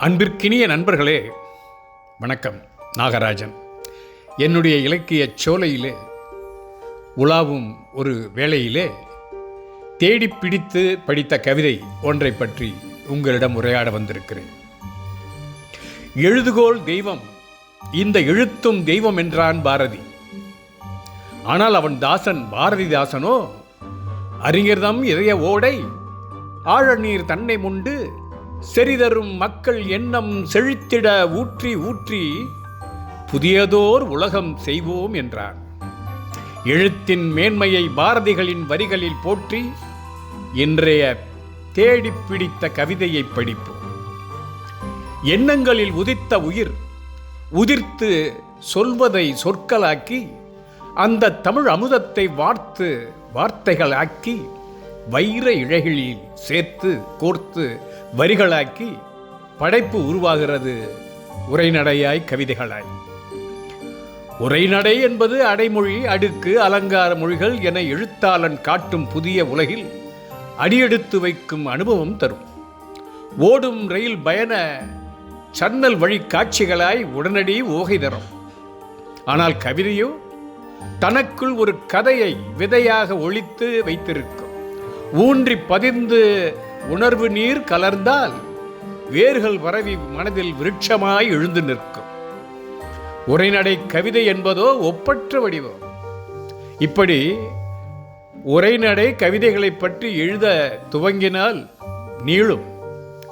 அன்பிற்கினிய நண்பர்களே வணக்கம். நாகராஜன். என்னுடைய இலக்கிய சோலையிலே உலாவும் ஒரு வேளையிலே தேடி பிடித்து படித்த கவிதை ஒன்றை பற்றி உங்களிடம் உரையாட வந்திருக்கிறேன். எழுதுகோள் தெய்வம் இந்த எழுத்தும் தெய்வம் என்றான் பாரதி. ஆனால் அவன் தாசன் பாரதிதாசனோ அறிஞர்தம் இதய ஓடை ஆழநீர் தன்னை முண்டு செறிதரும் மக்கள் எண்ணம் செழித்திட ஊற்றி ஊற்றி புதியதோர் உலகம் செய்வோம் என்றார் எழுத்தின் மேன்மையை பாரதிகளின் வரிகளில் போற்றி இன்றைய தேடி பிடித்த கவிதையை படிப்போம். எண்ணங்களில் உதித்த உயிர் உதிர்த்து சொல்வதை சொற்களாக்கி அந்த தமிழ் அமுதத்தை வார்த்து வார்த்தைகளாக்கி வைர இழைகளில் சேர்த்து கோர்த்து வரிகளாக்கி படைப்பு உருவாகிறது. உரைநடையாய் கவிதைகளாய். உரைநடை என்பது அடைமொழி அடுக்கு அலங்கார மொழிகள் என எழுத்தாளன் காட்டும் புதிய உலகில் அடியெடுத்து வைக்கும் அனுபவம் தரும். ஓடும் ரயில் பயண சன்னல் வழி காட்சிகளாய் உடனடி ஓகை தரும். ஆனால் கவிதையோ தனக்குள் ஒரு கதையை விதையாக ஒழித்து வைத்திருக்கும். ஊன்றி பதிந்து உணர்வு நீர் கலர்ந்தால் வேர்கள் பரவி மனதில் விருட்சமாய் எழுந்து நிற்கும். உரைநடை கவிதை என்பதோ ஒப்பற்ற வடிவம். இப்படி உரைநடை கவிதைகளை பற்றி எழுத துவங்கினால் நீளும்.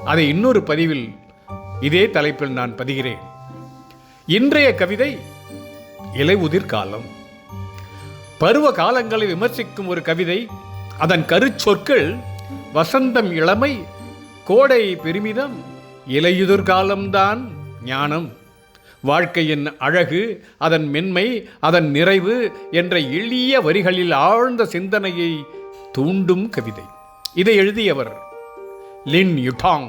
அதை இன்னொரு பதிவில் இதே தலைப்பில் நான் பதிகிறேன். இன்றைய கவிதை இலை உதிர் காலம் பருவ காலங்களை விமர்சிக்கும் ஒரு கவிதை அதன் கருச்சொற்கள் வசந்தம் இளமை கோடை பெருமிதம் இலையுதிர்காலம்தான் ஞானம். வாழ்க்கையின் அழகு அதன் மென்மை அதன் நிறைவு என்ற எளிய வரிகளில் ஆழ்ந்த சிந்தனையை தூண்டும் கவிதை. இதை எழுதியவர் லின் யுடாங்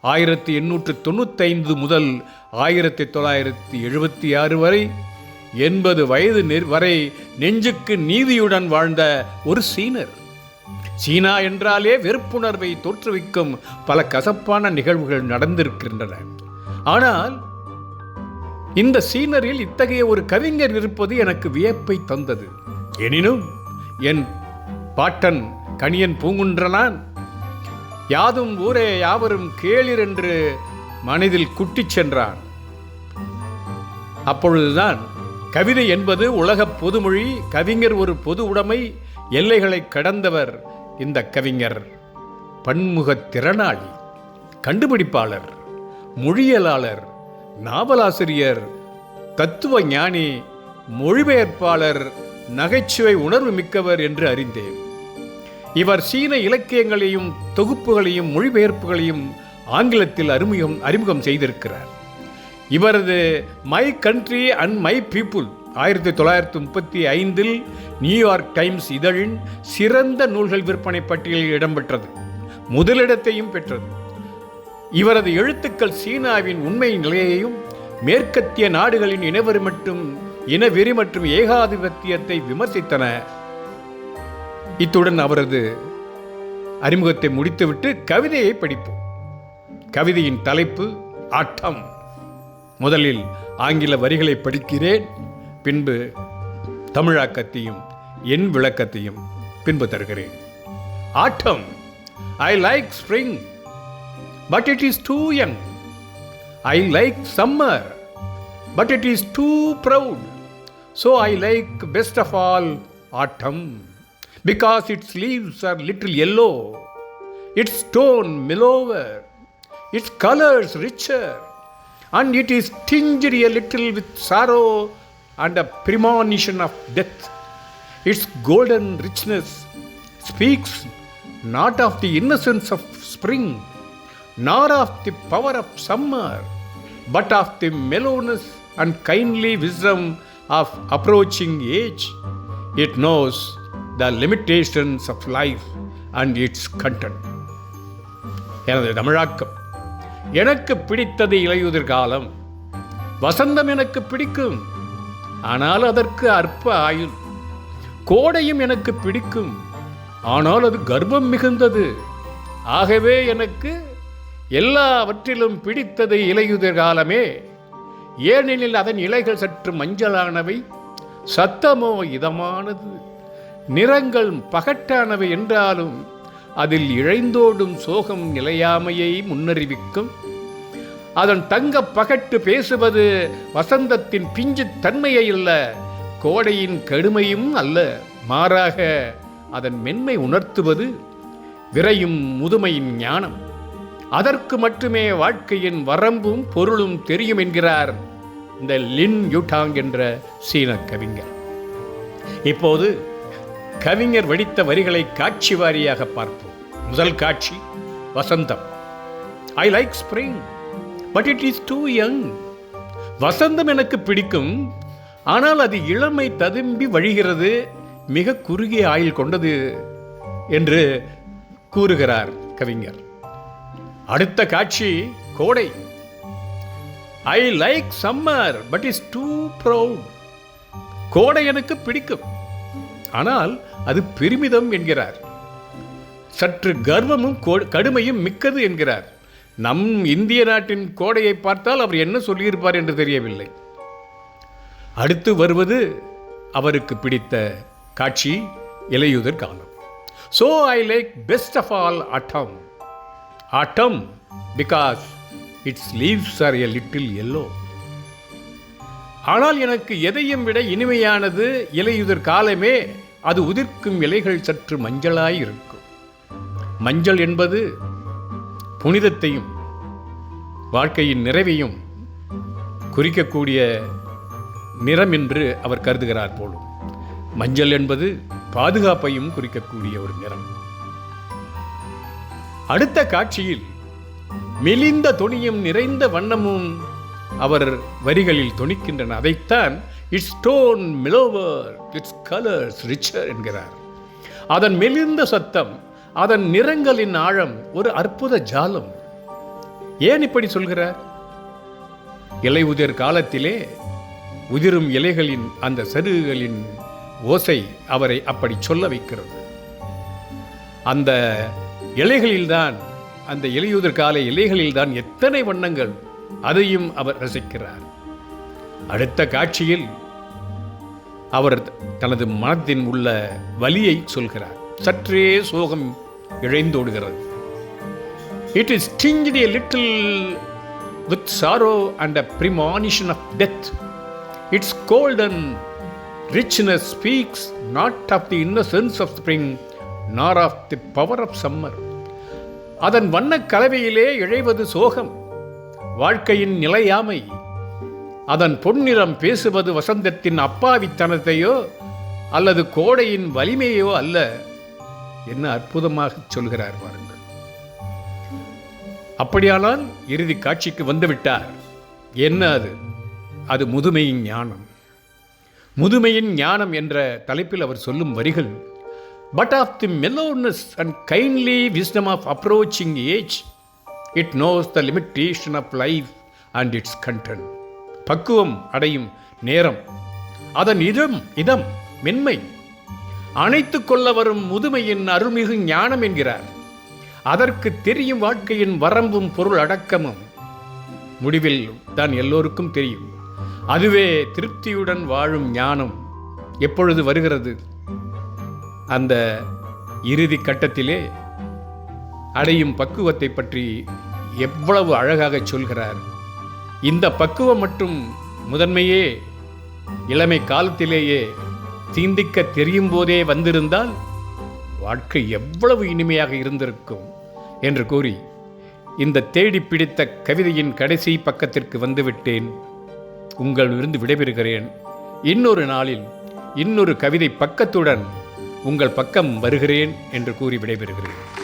ஆயிரத்தி எண்ணூற்று தொண்ணூத்தைந்து முதல் ஆயிரத்தி தொள்ளாயிரத்தி எழுபத்தி ஆறு வரை எண்பது வயது வரை நெஞ்சுக்கு நீதியுடன் வாழ்ந்த ஒரு சீனர். சீனா என்றாலே வெறுப்புணர்வை தோற்றுவிக்கும் பல கசப்பான நிகழ்வுகள் நடந்திருக்கின்றன. ஆனால் இந்த சீனரில் இத்தகைய ஒரு கவிஞர் இருப்பது எனக்கு வியப்பை தந்தது. எனினும் என் பாட்டன் கணியன் பூங்குன்றனான். யாதும் ஊரே யாவரும் கேளிர் என்று மனதில் குட்டிச் சென்றான். அப்பொழுதுதான் கவிதை என்பது உலகப் பொதுமொழி கவிஞர் ஒரு பொது உடைமை எல்லைகளை கடந்தவர் இந்த கவிஞர். பன்முகத் திறனாளி கண்டுபிடிப்பாளர் மொழியலாளர் நாவலாசிரியர் தத்துவ ஞானி மொழிபெயர்ப்பாளர் நகைச்சுவை உணர்வு மிக்கவர் என்று அறிந்தேன். இவர் சீன இலக்கியங்களையும் தொகுப்புகளையும் மொழிபெயர்ப்புகளையும் ஆங்கிலத்தில் அறிமுகம் அறிமுகம் செய்திருக்கிறார். இவரது my country and my people ஆயிரத்தி தொள்ளாயிரத்தி முப்பத்தி ஐந்தில் நியூயார்க் டைம்ஸ் இதழின் சிறந்த நூல்கள் விற்பனை பட்டியலில் இடம்பெற்றது. முதலிடத்தையும் பெற்றது. இவரது எழுத்துக்கள் சீனாவின் உண்மை நிலையையும் மேற்கத்திய நாடுகளின் இனவெறி மற்றும் இனவெறி மற்றும் ஏகாதிபத்தியத்தை விமர்சித்தன. இத்துடன் அவரது அறிமுகத்தை முடித்துவிட்டு கவிதையை படிப்போம். கவிதையின் தலைப்பு ஆட்டம். முதலில் ஆங்கில வரிகளை படிக்கிறேன் பின்பு தமிழாக்கத்தையும் என் விளக்கத்தையும் பின்பு தருகிறேன். Autumn. I like spring but it is too young I like summer but it is too proud so I like best of all autumn because its leaves are little yellow its tone mellower its colours richer and it is tinged a little with sorrow and a premonition of death. Its golden richness speaks not of the innocence of spring, nor of the power of summer, but of the mellowness and kindly wisdom of approaching age. It knows the limitations of life and its content. எனது தமிழாக்கம் எனக்கு பிடித்தது இலையுதிர் காலம். வசந்தம் எனக்கு பிடிக்கும். ஆனால் அதற்கு அற்ப ஆயுள். கோடையும் எனக்கு பிடிக்கும். ஆனால் அது கர்ப்பம் மிகுந்தது. ஆகவே எனக்கு எல்லாவற்றிலும் பிடித்தது இலையுதிர் காலமே. ஏனெனில் அதன் இலைகள் சற்று மஞ்சளானவை சத்தமோ இதமானது. நிறங்கள் பகட்டானவை என்றாலும் அதில் இழைந்தோடும் சோகம் நிலையாமையை முன்னறிவிக்கும். அதன் தங்க பகட்டு பேசுவது வசந்தத்தின் பிஞ்சு தன்மையை அல்ல கோடையின் கடுமையும் அல்ல. மாறாக அதன் மென்மை உணர்த்துவது விரையும் முதுமையின் ஞானம். அதற்கு மட்டுமே வாழ்க்கையின் வரம்பும் பொருளும் தெரியும் என்கிறார் இந்த லின் யூட்டாங் என்ற சீன கவிஞர். இப்போது கவிஞர் வடித்த வரிகளை காட்சி வாரியாக பார்ப்போம். முதல் காட்சி வசந்தம். I like spring but it is too young வசந்தம் எனக்கு பிடிக்கும். ஆனால் அது இளமை ததும்பி வழிகிறது மிக குறுகிய ஆயுள் கொண்டது என்று கூறுகிறார் கவிஞர். அடுத்த காட்சி கோடை. I like summer but is too proud கோடை எனக்கு பிடிக்கும். ஆனால் அது பெருமிதம் என்கிறார். சற்று கர்வமும் கோ- கடுமையும் மிக்கது என்கிறார். நம் இந்திய நாட்டின் கோடையை பார்த்தால் அவர் என்ன சொல்லியிருப்பார் என்று தெரியவில்லை. அடுத்து வருவது அவருக்கு பிடித்த காட்சி இலையுதிர் காலம். So I like best of all autumn autumn because its leaves are a little yellow ஆனால் எனக்கு எதையும் விட இனிமையானது இலையுதிர் காலமே அது உதிர்க்கும் இலைகள் சற்று மஞ்சளாய் இருக்கும் மஞ்சள் என்பது புனிதத்தையும் வாழ்க்கையின் நிறைவையும் குறிக்கக்கூடிய நிறம் என்று அவர் கருதுகிறார் போலும். மஞ்சள் என்பது பாதுகாப்பையும் குறிக்கக்கூடிய ஒரு நிறம். அடுத்த காட்சியில் மெலிந்த துணியும் நிறைந்த வண்ணமும் அவர் வரிகளில் துணிக்கின்றன அதைத்தான் its tone mellower its colours richer என்கிறார். அதன் மெலிந்த சத்தம் அதன் நிறங்களின் ஆழம் ஒரு அற்புத ஜாலம். ஏன் இப்படி சொல்கிறார்? இலை உதிர் காலத்திலே உதிரும் இலைகளின் அந்த சருகுகளின் ஓசை அவரை அப்படி சொல்ல வைக்கிறது. அந்த இலைகளில்தான் அந்த இலையுதிர் கால இலைகளில்தான் எத்தனை வண்ணங்கள் அதையும் அவர் ரசிக்கிறார் அடுத்த காட்சியில் அவர் தனது மனத்தின் உள்ள வலியை சொல்கிறார் சற்றே சோகம் இழைந்தோடுகிறது it is tinged a little with sorrow and a premonition of death its golden and richness speaks not of the innocence of spring nor of the power of summer அதன் வண்ண கலவையிலே இழைவது சோகம் வாழ்க்கையின் நிலையாமை. அதன் பொன்னிறம் பேசுவது வசந்தத்தின் அப்பாவித்தனத்தையோ அல்லது கோடையின் வலிமையோ அல்ல என்ன அற்புதமாக சொல்கிறார் பாருங்கள். அப்படியானால் இறுதி காட்சிக்கு வந்துவிட்டார். என்ன அது? அது முதுமையின் ஞானம். முதுமையின் ஞானம் என்ற தலைப்பில் அவர் சொல்லும் வரிகள் but of the mellowness and kindly wisdom of approaching age it knows the limitation of life and its content பக்குவம் அடையும் நேரம். அதன் இதம் இதம் மென்மை. அனைத்து கொள்ள வரும் முதுமையின் அருள்மிகு ஞானம் என்கிறார். அதற்கு தெரியும் வாழ்க்கையின் வரம்பும் பொருள் அடக்கமும். முடிவில் தான் எல்லோருக்கும் தெரியும். அதுவே திருப்தியுடன் வாழும் ஞானம். எப்பொழுது வருகிறது? அந்த இறுதி கட்டத்திலே அடையும் பக்குவத்தை பற்றி எவ்வளவு அழகாக சொல்கிறார். இந்த பக்குவம் மற்றும் முதன்மையே இளமை காலத்திலேயே தீந்திக்க தெரியும் போதே வந்திருந்தால் வாழ்க்கை எவ்வளவு இனிமையாக இருந்திருக்கும் என்று கூறி இந்த தேடி பிடித்த கவிதையின் கடைசி பக்கத்திற்கு வந்துவிட்டேன். உங்களிலிருந்து விடைபெறுகிறேன். இன்னொரு நாளில் இன்னொரு கவிதை பக்கத்துடன் உங்கள் பக்கம் வருகிறேன் என்று கூறி விடைபெறுகிறேன்.